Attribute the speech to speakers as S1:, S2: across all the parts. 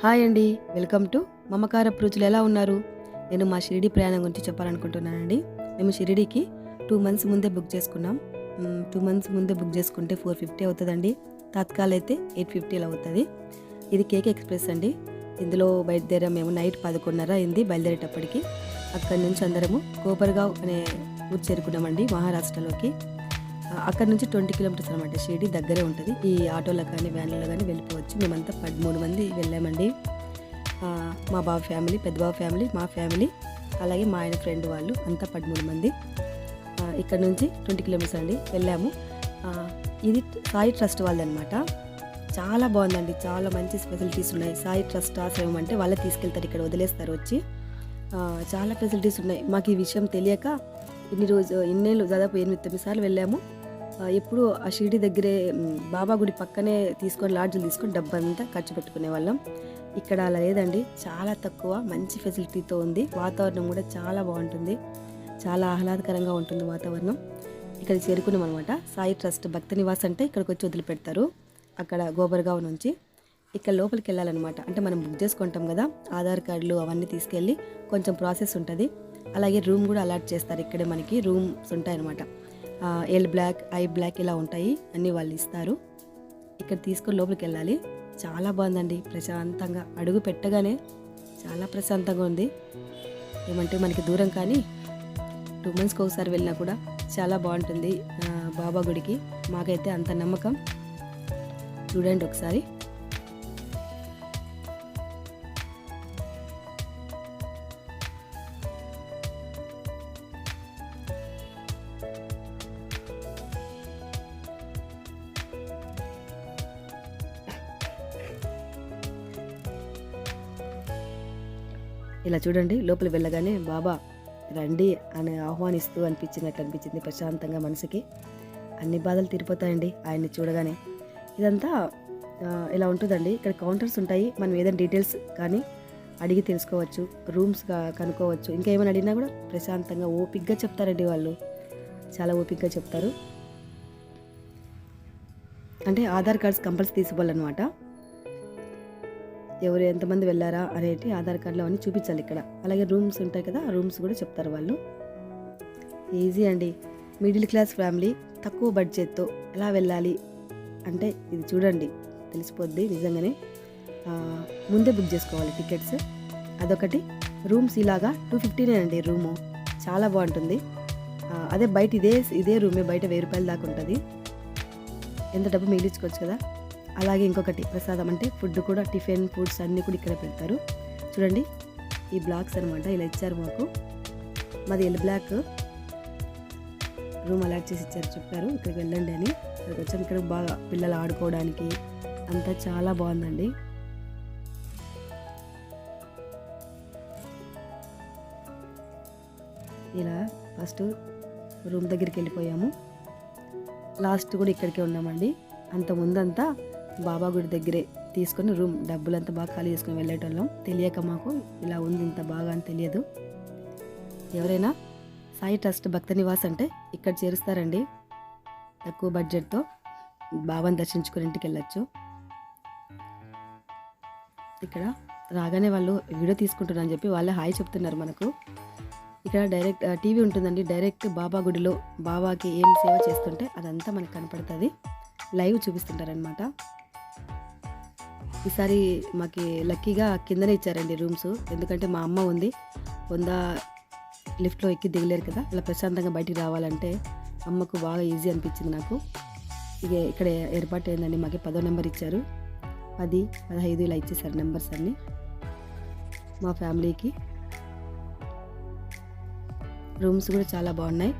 S1: Hi అండి. Welcome to మమకార రుచులు ఎలా ఉన్నారు? నేను మా షిరిడి ప్రయాణం గురించి చెప్పాలనుకుంటున్నానండి. మేము షిరిడికి టూ మంత్స్ ముందే బుక్ చేసుకున్నాం. టూ మంత్స్ ముందే బుక్ చేసుకుంటే ఫోర్ ఫిఫ్టీ అవుతుందండి. తత్కాల్ అయితే ఎయిట్ ఫిఫ్టీలో అవుతుంది. ఇది కేక్ ఎక్స్ప్రెస్ అండి. ఇందులో బయలుదేరాం మేము నైట్ పదకొండున్నర అయింది బయలుదేరేటప్పటికి. అక్కడి నుంచి అందరము కోపర్గావ్ అనే ఊరు చేరుకున్నామండి మహారాష్ట్రలోకి. అక్కడ నుంచి ట్వంటీ కిలోమీటర్స్ అనమాట షిరిడి దగ్గరే ఉంటుంది. ఈ ఆటోలో కానీ వ్యాన్లలో కానీ వెళ్ళిపోవచ్చు. మేమంతా పదమూడు మంది వెళ్ళామండి. మా బావ ఫ్యామిలీ పెద్ద బావ ఫ్యామిలీ మా ఫ్యామిలీ అలాగే మా ఆయన ఫ్రెండ్ వాళ్ళు అంతా పదమూడు మంది. ఇక్కడ నుంచి ట్వంటీ కిలోమీటర్స్ అండి వెళ్ళాము. ఇది సాయి ట్రస్ట్ వాళ్ళదనమాట చాలా బాగుందండి. చాలా మంచి ఫెసిలిటీస్ ఉన్నాయి. సాయి ట్రస్ట్ ఆశ్రమం అంటే వాళ్ళే తీసుకెళ్తారు ఇక్కడ వదిలేస్తారు వచ్చి. చాలా ఫెసిలిటీస్ ఉన్నాయి. మాకు ఈ విషయం తెలియక ఇన్ని రోజు ఇన్నేళ్ళు దాదాపు ఎనిమిది తొమ్మిది సార్లు వెళ్ళాము. ఎప్పుడు ఆ షిరిడి దగ్గరే బాబా గుడి పక్కనే తీసుకొని లాడ్జ్లు తీసుకొని డబ్బంతా ఖర్చు పెట్టుకునే వాళ్ళం. ఇక్కడ అలా లేదండి. చాలా తక్కువ మంచి ఫెసిలిటీతో ఉంది. వాతావరణం కూడా చాలా బాగుంటుంది. చాలా ఆహ్లాదకరంగా ఉంటుంది వాతావరణం. ఇక్కడ చేరుకున్నాం అనమాట సాయి ట్రస్ట్ భక్త నివాస్ అంటే ఇక్కడికి వచ్చి వదిలిపెడతారు. అక్కడ గోబర్గావ్ నుంచి. ఇక్కడ లోపలికి వెళ్ళాలన్నమాట. అంటే మనం బుక్ చేసుకుంటాం కదా ఆధార్ కార్డులు అవన్నీ తీసుకెళ్ళి కొంచెం ప్రాసెస్ ఉంటుంది. అలాగే రూమ్ కూడా అలాట్ చేస్తారు. ఇక్కడే మనకి రూమ్స్ ఉంటాయన్నమాట. ఎల్ బ్లాక్ ఐ బ్లాక్ ఇలా ఉంటాయి. అన్నీ వాళ్ళు ఇస్తారు. ఇక్కడ తీసుకొని లోపలికి వెళ్ళాలి. చాలా బాగుందండి. ప్రశాంతంగా. అడుగు పెట్టగానే చాలా ప్రశాంతంగా ఉంది. ఏమంటే మనకి దూరం కానీ టూ మంత్స్కి ఒకసారి వెళ్ళినా కూడా చాలా బాగుంటుంది. బాబా గుడికి. మాకైతే అంత నమ్మకం. చూడండి ఒకసారి. ఇలా చూడండి లోపల వెళ్ళగానే బాబా రండి అని ఆహ్వానిస్తూ అనిపించినట్లు అనిపించింది ప్రశాంతంగా మనసుకి. అన్ని బాధలు తీరిపోతాయండి ఆయన్ని చూడగానే. ఇదంతా ఇలా ఉంటుందండి. ఇక్కడ కౌంటర్స్ ఉంటాయి మనం ఏదైనా డీటెయిల్స్ కానీ అడిగి తెలుసుకోవచ్చు రూమ్స్ కనుక్కోవచ్చు. ఇంకా ఏమైనా అడిగినా కూడా ప్రశాంతంగా ఓపిక్గా చెప్తారండి వాళ్ళు. చాలా ఓపిక్గా చెప్తారు. అంటే ఆధార్ కార్డ్స్ కంపల్సరీ తీసుకోవాలన్నమాట. ఎవరు ఎంతమంది వెళ్ళారా అనేటి ఆధార్ కార్డులో అన్నీ చూపించాలి ఇక్కడ. అలాగే రూమ్స్ ఉంటాయి కదా ఆ రూమ్స్ కూడా చెప్తారు వాళ్ళు. ఈజీ అండి. మిడిల్ క్లాస్ ఫ్యామిలీ తక్కువ బడ్జెట్తో ఎలా వెళ్ళాలి అంటే ఇది చూడండి తెలిసిపోద్ది నిజంగానే. ముందే బుక్ చేసుకోవాలి టికెట్స్. అదొకటి. రూమ్స్ ఇలాగా టూ ఫిఫ్టీనే అండి రూము. చాలా బాగుంటుంది. అదే బయట ఇదే ఇదే రూమే బయట వెయ్యి రూపాయల దాకా ఉంటుంది. ఎంత డబ్బు మిగిలించుకోవచ్చు కదా? అలాగే ఇంకొకటి ప్రసాదం అంటే ఫుడ్ కూడా టిఫిన్ ఫుడ్స్ అన్నీ కూడా ఇక్కడ పెడతారు. చూడండి ఈ బ్లాక్స్ అనమాట ఇలా ఇచ్చారు మాకు. మాది ఎల్ బ్లాక్. రూమ్ అలాట్ చేసి ఇచ్చారు చెప్పారు. ఇక్కడికి వెళ్ళండి అని. ఇక్కడికి వచ్చాం. ఇక్కడ బాగా పిల్లలు ఆడుకోవడానికి అంతా చాలా బాగుందండి. ఇలా ఫస్ట్ రూమ్ దగ్గరికి వెళ్ళిపోయాము. లాస్ట్ కూడా ఇక్కడికే ఉన్నామండి. అంత ముందంతా బాబా గుడి దగ్గరే తీసుకొని రూమ్ డబ్బులంతా బాగా ఖాళీ చేసుకుని వెళ్ళేటోళ్ళం. తెలియక మాకు ఇలా ఉంది ఇంత బాగా అని తెలియదు. ఎవరైనా సాయి ట్రస్ట్ భక్త నివాస్ అంటే ఇక్కడ చేరుస్తారండి. తక్కువ బడ్జెట్తో బాబాని దర్శించుకుని ఇంటికి వెళ్ళచ్చు. ఇక్కడ రాగానే వాళ్ళు వీడియో తీసుకుంటున్నారని చెప్పి వాళ్ళే హాయ్ చెప్తున్నారు మనకు. ఇక్కడ డైరెక్ట్ టీవీ ఉంటుందండి. డైరెక్ట్ బాబా గుడిలో బాబాకి ఏం సేవ చేస్తుంటే అదంతా మనకు కనపడుతుంది. లైవ్ చూపిస్తుంటారనమాట ఈసారి మాకి లక్కీగా కిందనే ఇచ్చారండి రూమ్స్. ఎందుకంటే మా అమ్మ ఉంది. వంద లిఫ్ట్లో ఎక్కి దిగలేరు కదా. ఇలా ప్రశాంతంగా బయటికి రావాలంటే అమ్మకు బాగా ఈజీ అనిపించింది నాకు. ఇక ఇక్కడ ఏర్పాటు అయిందండి. మాకు పదో నెంబర్ ఇచ్చారు. పది పదహైదు ఇలా ఇచ్చేసారు నెంబర్స్ అన్నీ. మా ఫ్యామిలీకి. రూమ్స్ కూడా చాలా బాగున్నాయి.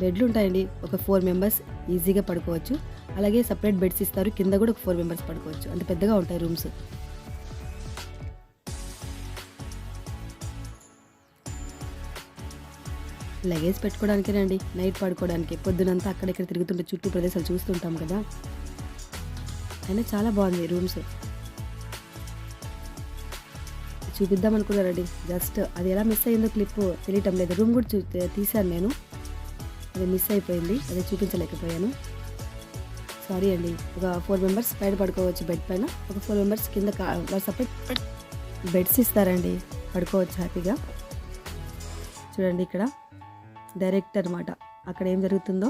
S1: బెడ్లు ఉంటాయండి. ఒక ఫోర్ మెంబర్స్ ఈజీగా పడుకోవచ్చు. అలాగే సపరేట్ బెడ్స్ ఇస్తారు. కింద కూడా ఒక ఫోర్ మెంబర్స్ పడుకోవచ్చు. అంత పెద్దగా ఉంటాయి రూమ్స్. లగేజ్ పెట్టుకోవడానికేనండి నైట్ పడుకోవడానికి పొద్దునంతా అక్కడెక్కడ తిరుగుతుంటే చుట్టూ ప్రదేశాలు చూస్తుంటాం కదా. అయినా చాలా బాగుంది రూమ్స్. చూపిద్దాం అనుకున్నారండి జస్ట్ అది ఎలా మిస్ అయిందో క్లిప్ తెలియటం లేదు. రూమ్ కూడా చూ తీశాను నేను. అది మిస్ అయిపోయింది. అదే చూపించలేకపోయాను. సారీ అండి. ఒక ఫోర్ మెంబర్స్ బయట పడుకోవచ్చు బెడ్ పైన. ఒక ఫోర్ మెంబర్స్ కింద సపరేట్ బెడ్స్ ఇస్తారండి. పడుకోవచ్చు హ్యాపీగా. చూడండి ఇక్కడ. డైరెక్ట్ అనమాట అక్కడ ఏం జరుగుతుందో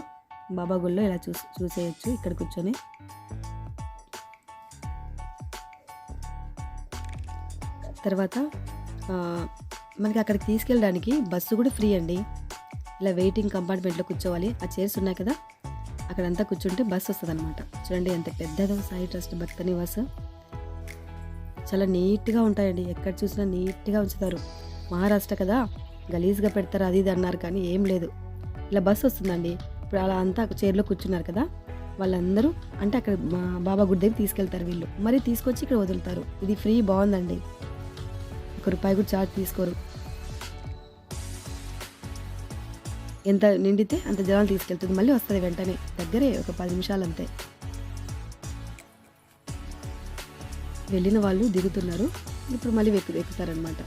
S1: బాబా గుళ్ళో ఇలా చూసి చూసేయచ్చు ఇక్కడ కూర్చొని. తర్వాత మనకి అక్కడికి తీసుకెళ్ళడానికి బస్సు కూడా ఫ్రీ అండి. ఇలా వెయిటింగ్ కంపార్ట్మెంట్లో కూర్చోవాలి. ఆ చైర్స్ ఉన్నాయి కదా. అక్కడంతా కూర్చుంటే బస్సు వస్తుంది అనమాట చూడండి ఎంత పెద్దదో సాయి ట్రస్ట్ భక్త నివాస్ చాలా నీట్గా ఉంటాయండి. ఎక్కడ చూసినా నీట్గా ఉంచుతారు. మహారాష్ట్ర కదా గలీజ్గా పెడతారు అది ఇది అన్నారు కానీ ఏం లేదు. ఇలా బస్సు వస్తుందండి. ఇప్పుడు అలా అంతా చైర్లో కూర్చున్నారు కదా వాళ్ళందరూ అంటే అక్కడ మా బాబా గుడి దగ్గర తీసుకెళ్తారు వీళ్ళు. మరి తీసుకొచ్చి ఇక్కడ వదులుతారు. ఇది ఫ్రీ బాగుందండి. ఒక రూపాయి కూడా చార్జ్ తీసుకోరు. ఎంత నిండితే అంత జలాలు తీసుకెళ్తుంది. మళ్ళీ వస్తుంది వెంటనే దగ్గరే ఒక పది నిమిషాలు అంతే వెళ్ళిన వాళ్ళు దిగుతున్నారు ఇప్పుడు మళ్ళీ ఎక్కు ఎక్కుతారనమాట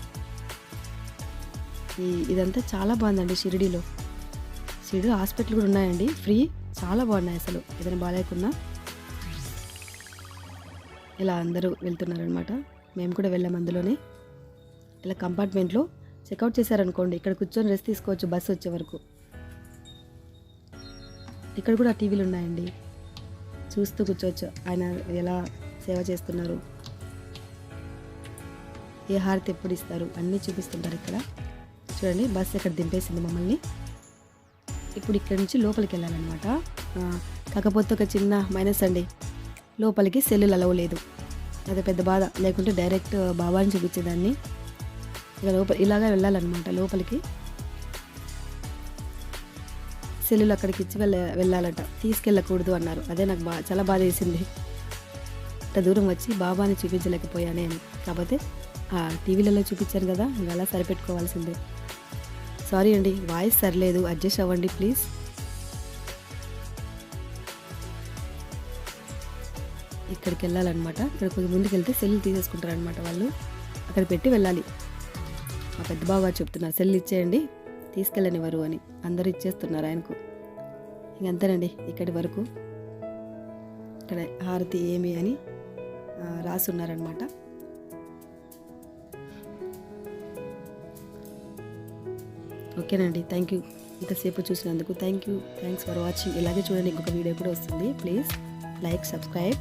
S1: ఈ ఇదంతా చాలా బాగుందండి షిరిడీలో. షిరిడి హాస్పిటల్ కూడా ఉన్నాయండి ఫ్రీ చాలా బాగున్నాయి అసలు. ఏదైనా బాగాలేకున్నా ఇలా అందరూ వెళ్తున్నారనమాట మేము కూడా వెళ్ళాం అందులోనే. ఇలా కంపార్ట్మెంట్లో చెక్అవుట్ చేశారనుకోండి ఇక్కడ కూర్చొని రెస్ట్ తీసుకోవచ్చు బస్సు వచ్చే వరకు. ఇక్కడ కూడా టీవీలు ఉన్నాయండి. చూస్తూ కూర్చోవచ్చు. ఆయన ఎలా సేవ చేస్తున్నారు? ఏ హారతి ఎప్పుడు ఇస్తారు? అన్నీ చూపిస్తుంటారు ఇక్కడ. చూడండి బస్సు ఇక్కడ దింపేసింది మమ్మల్ని. ఇప్పుడు ఇక్కడ నుంచి లోపలికి వెళ్ళాలన్నమాట. కాకపోతే ఒక చిన్న మైనస్ అండి. లోపలికి సెల్లులు అలవ్ లేదు. అదే పెద్ద బాధ. లేకుంటే డైరెక్ట్ బాబాని చూపించేదాన్ని. ఇక లోపల ఇలాగా వెళ్ళాలన్నమాట లోపలికి. సెల్లులు అక్కడికి ఇచ్చి వెళ్ళ వెళ్ళాలంట. తీసుకెళ్ళకూడదు అన్నారు. అదే నాకు బా చాలా బాధ వేసింది. అంత దూరం వచ్చి బాబాని చూపించలేకపోయానే అని. కాకపోతే ఆ టీవీలలో చూపించాను కదా ఇంకా అలా సరిపెట్టుకోవాల్సిందే. సారీ అండి వాయిస్ సరిలేదు. అడ్జస్ట్ అవ్వండి ప్లీజ్. ఇక్కడికి వెళ్ళాలన్నమాట. ఇక్కడ కొంచెం ముందుకు వెళ్తే సెల్ తీసేసుకుంటారనమాట వాళ్ళు. అక్కడ పెట్టి వెళ్ళాలి. మా పెద్ద బాబు గారు చెప్తున్నారు సెల్ ఇచ్చేయండి. తీసుకెళ్ళనివ్వరు అని అందరూ ఇచ్చేస్తున్నారు ఆయనకు. ఇంకంతేనండి ఇక్కడి వరకు. ఇక్కడ హారతి ఏమి అని రాసున్నారనమాట ఓకేనండి థ్యాంక్ యూ. ఇంతసేపు చూసినందుకు thank you. Thanks for watching. ఇలాగే చూడండి ఇంకొక వీడియో కూడా వస్తుంది. Please like subscribe.